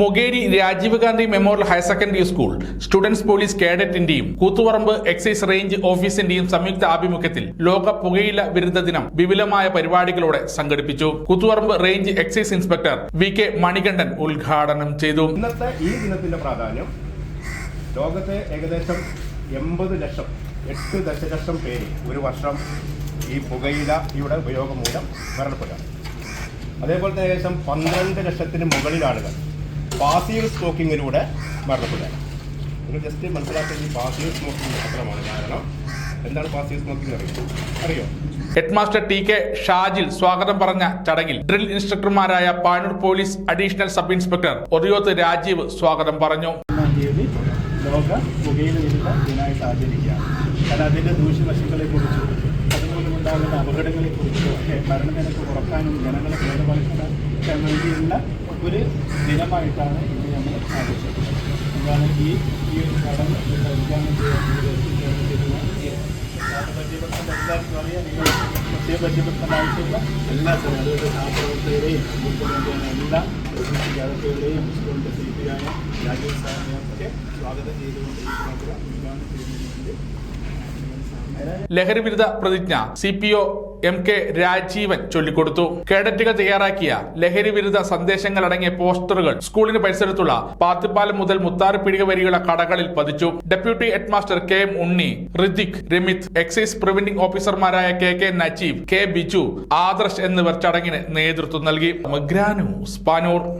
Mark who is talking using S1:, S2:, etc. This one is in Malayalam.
S1: Mokeri Rajiv Gandhi memorial higher secondary school students police കേഡറ്റിന്റെയും Koothuparamba excise range ഓഫീസിന്റെയും സംയുക്ത ആഭിമുഖ്യത്തിൽ ലോക പുകയില വിരുദ്ധ ദിനം വിപുലമായ പരിപാടികളോടെ സംഘടിപ്പിച്ചു. Koothuparamba range excise inspector V K Manikandan ഉദ്ഘാടനം ചെയ്തു.
S2: ഇന്നത്തെ ഈ ദിനത്തിന്റെ പ്രാധാന്യം ലോകത്തെ ഏകദേശം എൺപത് ലക്ഷം എട്ട് ദശലക്ഷം പേര് ഒരു വർഷം ഈ പുകയിലയുടെ ഉപയോഗം മൂലം മരണപ്പെടുക. അതേപോലെ തന്നെ ഏകദേശം പന്ത്രണ്ട് ലക്ഷത്തിന് മുകളിൽ ആളുകൾ പാസീവ് സ്മോക്കിങ്ങിലൂടെ മരണപ്പെടുകയാണ്. നിങ്ങൾ ജസ്റ്റ് മനസ്സിലാക്കുന്നത് ഈ പാസീവ് സ്മോക്കിംഗ് മാത്രമാണ് കാരണം എന്താണ് പാസീവ് സ്മോക്കിംഗ് അറിയോ? അറിയോ?
S1: ഹെഡ്മാസ്റ്റർ ടി കെ ഷാജിൽ സ്വാഗതം പറഞ്ഞ ചടങ്ങിൽ drill ഇൻസ്ട്രക്ടർമാരായ Panoor police additional sub inspector Oriyoth Rajeev സ്വാഗതം പറഞ്ഞു.
S3: ഒന്നാം തീയതി ലോക പുകയില വിരുദ്ധ ദിനമായിട്ട് ആചരിക്കുകയാണ് കാരണം അതിന്റെ ദൂഷ്യവശങ്ങളെക്കുറിച്ചും അതുമൂലമുണ്ടാകുന്ന അപകടങ്ങളെക്കുറിച്ചും ഒക്കെ മരണനിരക്ക് കുറക്കാനും ജനങ്ങളെ ബോധവൽക്കരിക്കാൻ വേണ്ടിയുള്ള ഒരു ദിനമായിട്ടാണ് ഇന്ന് നമ്മൾ ആഘോഷിക്കുന്നത്. എന്താണ് ഈ ഈ ഒരു ചടങ്ങ് ഉദ്ഘാടനം എല്ലാ ഒക്കെ സ്വാഗതം ചെയ്തുകൊണ്ട് ഈ പ്രോഗ്രാം ചെയ്യുന്നതിന്
S1: ലഹരി വിരുദ്ധ പ്രതിജ്ഞ C P O M K Rajeevan ചൊല്ലിക്കൊടുത്തു. കേഡറ്റുകൾ തയ്യാറാക്കിയ ലഹരി വിരുദ്ധ സന്ദേശങ്ങൾ അടങ്ങിയ പോസ്റ്ററുകൾ സ്കൂളിന് പരിസരത്തുള്ള പാത്തിപ്പാലം മുതൽ മുത്താറുപിടിക വരെയുള്ള കടകളിൽ പതിച്ചു. Deputy headmaster K M Unni Hrithik Ramith excise preventing ഓഫീസർമാരായ K K Najeeb K Biju Adarsh എന്നിവർ ചടങ്ങിന് നേതൃത്വം നൽകി. മഗ്രാനു സ്പാനൂർ